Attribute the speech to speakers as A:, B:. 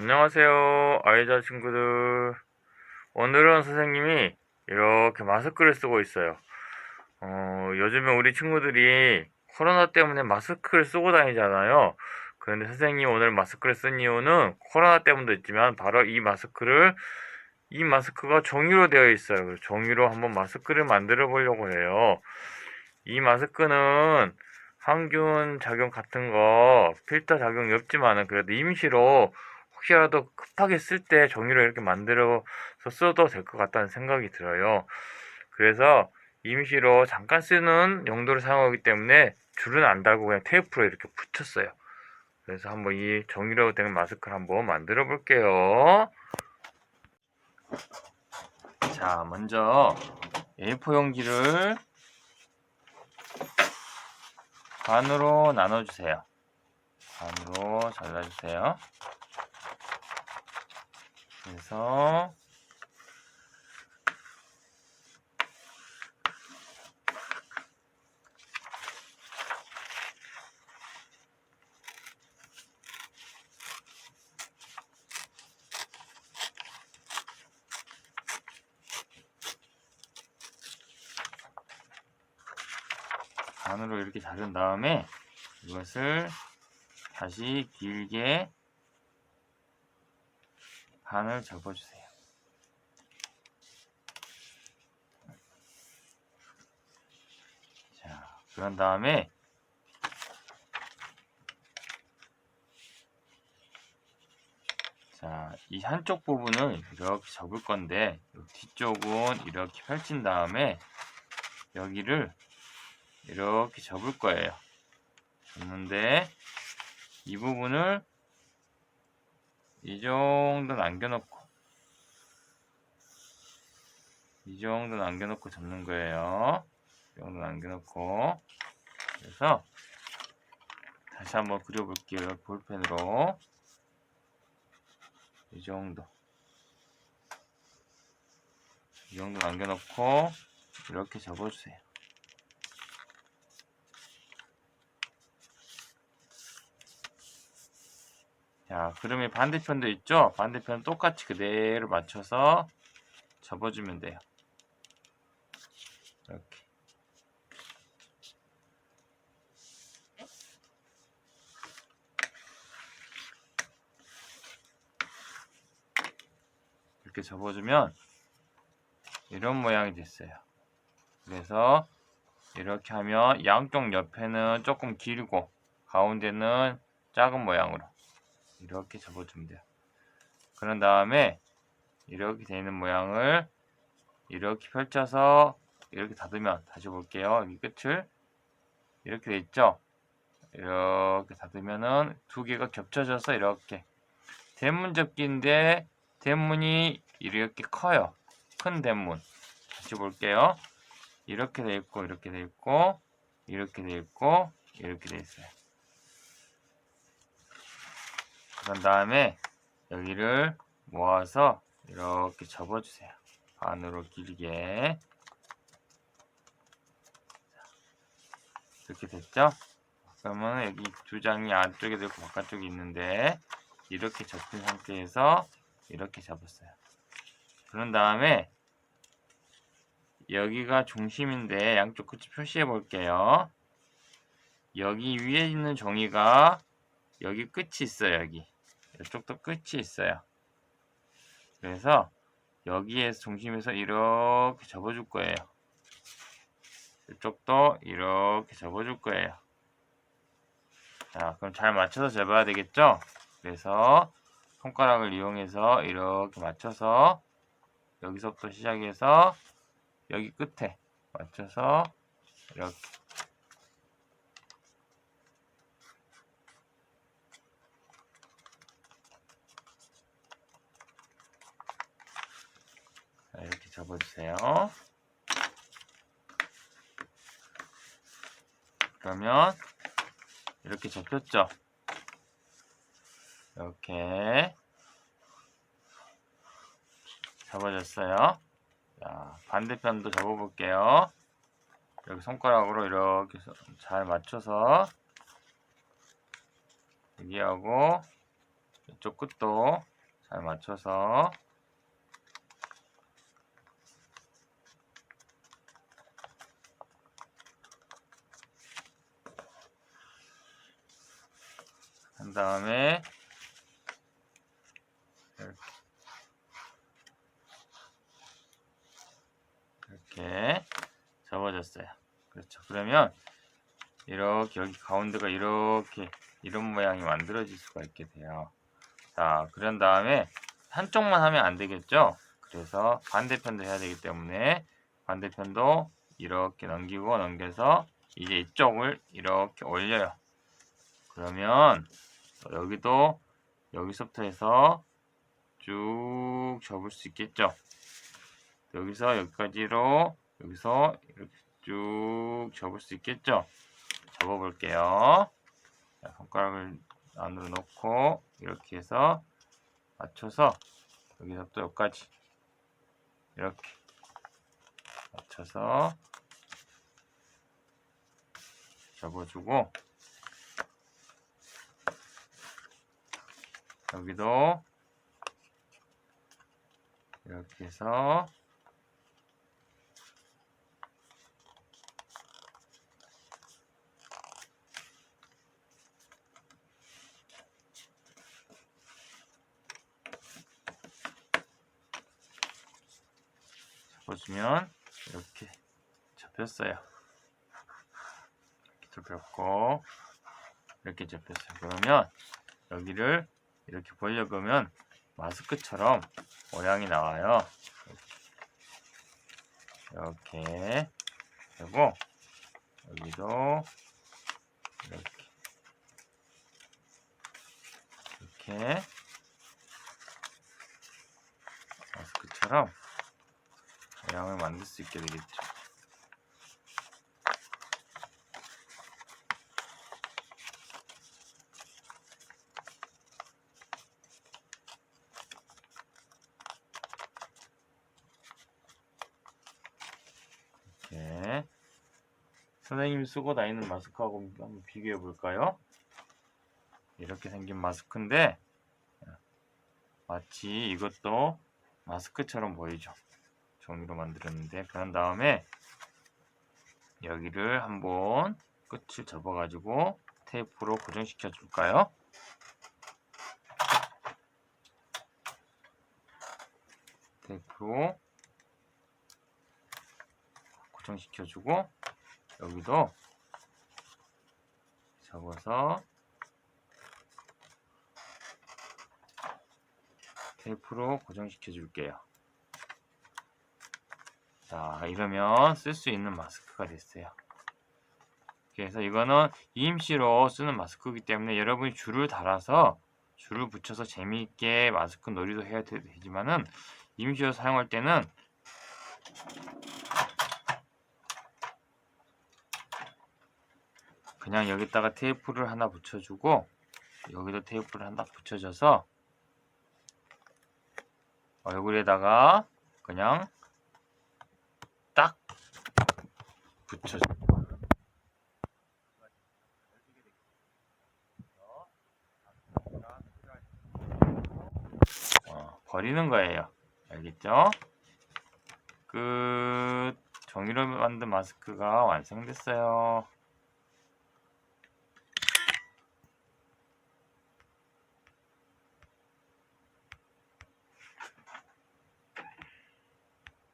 A: 안녕하세요, 아이자 친구들. 오늘은 선생님이 이렇게 마스크를 쓰고 있어요. 어, 요즘에 우리 친구들이 코로나 때문에 마스크를 쓰고 다니잖아요. 그런데 선생님이 오늘 마스크를 쓴 이유는 코로나 때문도 있지만 바로 이 마스크를 이 마스크가 종이로 되어 있어요. 종이로 한번 마스크를 만들어 보려고 해요. 이 마스크는 항균 작용 같은 거 필터 작용이 없지만은 그래도 임시로 혹시라도 급하게 쓸때 종이로 이렇게 만들어서 써도 될 것 같다는 생각이 들어요. 그래서 임시로 잠깐 쓰는 용도로 사용하기 때문에 줄은 안 달고 그냥 테이프로 이렇게 붙였어요. 그래서 한번 이 종이로 된 마스크를 한번 만들어 볼게요. 자, 먼저 A4 용지를 반으로 나눠주세요. 반으로 잘라주세요. 그래서 반으로 이렇게 자른 다음에 이것을 다시 길게 반을 접어주세요. 자, 그런 다음에 자, 이 한쪽 부분을 이렇게 접을 건데 뒤쪽은 이렇게 펼친 다음에 여기를 이렇게 접을 거예요. 접는데 이 부분을 이 정도 남겨놓고 이 정도 남겨놓고 접는 거예요. 이 정도 남겨놓고 그래서 다시 한번 그려볼게요. 볼펜으로 이 정도 이 정도 남겨놓고 이렇게 접어주세요. 자, 그러면 반대편도 있죠? 반대편 똑같이 그대로 맞춰서 접어주면 돼요. 이렇게. 이렇게 접어주면 이런 모양이 됐어요. 그래서 이렇게 하면 양쪽 옆에는 조금 길고 가운데는 작은 모양으로 이렇게 접어주면 돼요. 그런 다음에 이렇게 되어 있는 모양을 이렇게 펼쳐서 이렇게 닫으면 다시 볼게요. 이 끝을 이렇게 돼 있죠? 이렇게 닫으면은 두 개가 겹쳐져서 이렇게 대문 접기인데 대문이 이렇게 커요. 큰 대문. 다시 볼게요. 이렇게 돼 있고 이렇게 돼 있고 이렇게 돼 있고 이렇게 돼 있어요. 그런 다음에 여기를 모아서 이렇게 접어주세요. 반으로 길게. 이렇게 됐죠? 그러면 여기 두 장이 안쪽에도 있고 바깥쪽에 있는데 이렇게 접힌 상태에서 이렇게 접었어요. 그런 다음에 여기가 중심인데 양쪽 끝을 표시해 볼게요. 여기 위에 있는 종이가 여기 끝이 있어요. 여기 이쪽도 끝이 있어요. 그래서 여기에서 중심에서 이렇게 접어줄 거예요. 이쪽도 이렇게 접어줄 거예요. 자, 그럼 잘 맞춰서 접어야 되겠죠? 그래서 손가락을 이용해서 이렇게 맞춰서 여기서부터 시작해서 여기 끝에 맞춰서 이렇게 접어주세요. 그러면 이렇게 접혔죠? 이렇게 접어졌어요. 자, 반대편도 접어볼게요. 여기 손가락으로 이렇게 잘 맞춰서 여기하고 이쪽 끝도 잘 맞춰서 한 다음에 이렇게 이렇게 접어졌어요. 그렇죠. 그러면 이렇게 여기 가운데가 이렇게 이런 모양이 만들어질 수가 있게 돼요. 자, 그런 다음에 한쪽만 하면 안 되겠죠? 그래서 반대편도 해야 되기 때문에 반대편도 이렇게 넘기고 넘겨서 이제 이쪽을 이렇게 올려요. 그러면 여기도 여기서부터 해서 쭉 접을 수 있겠죠? 여기서 여기까지로 여기서 이렇게 쭉 접을 수 있겠죠? 접어 볼게요. 자, 손가락을 안으로 넣고 이렇게 해서 맞춰서 여기서부터 여기까지 이렇게 맞춰서 접어주고 여기도 이렇게 해서 보시면 이렇게 접혔어요. 이렇게 접혔고 이렇게 접혔어요. 그러면 여기를 이렇게 하면 마스크처럼 모양이 나와요. 이렇게 그리고 여기도 이렇게 이렇게 마스크처럼 모양을 만들 수 있게 되겠죠. 이렇게 선생님이 쓰고 다니는 마스크하고 한번 비교해 볼까요? 이렇게 생긴 마스크인데 마치 이것도 마스크처럼 보이죠. 종이로 만들었는데 그런 다음에 여기를 한번 끝을 접어 가지고 테이프로 고정시켜 줄까요? 테이프로 고정시켜 주고 여기도 접어서 테이프로 고정시켜 줄게요. 자, 이러면 쓸 수 있는 마스크가 됐어요. 그래서 이거는 EMC로 쓰는 마스크이기 때문에 여러분이 줄을 달아서 줄을 붙여서 재미있게 마스크 놀이도 해야 되지만은 EMC로 사용할 때는 그냥 여기다가 테이프를 하나 붙여주고 여기도 테이프를 하나 붙여줘서 얼굴에다가 그냥 딱 붙여줘. 어, 버리는 거예요. 알겠죠? 끝. 종이로 만든 마스크가 완성됐어요.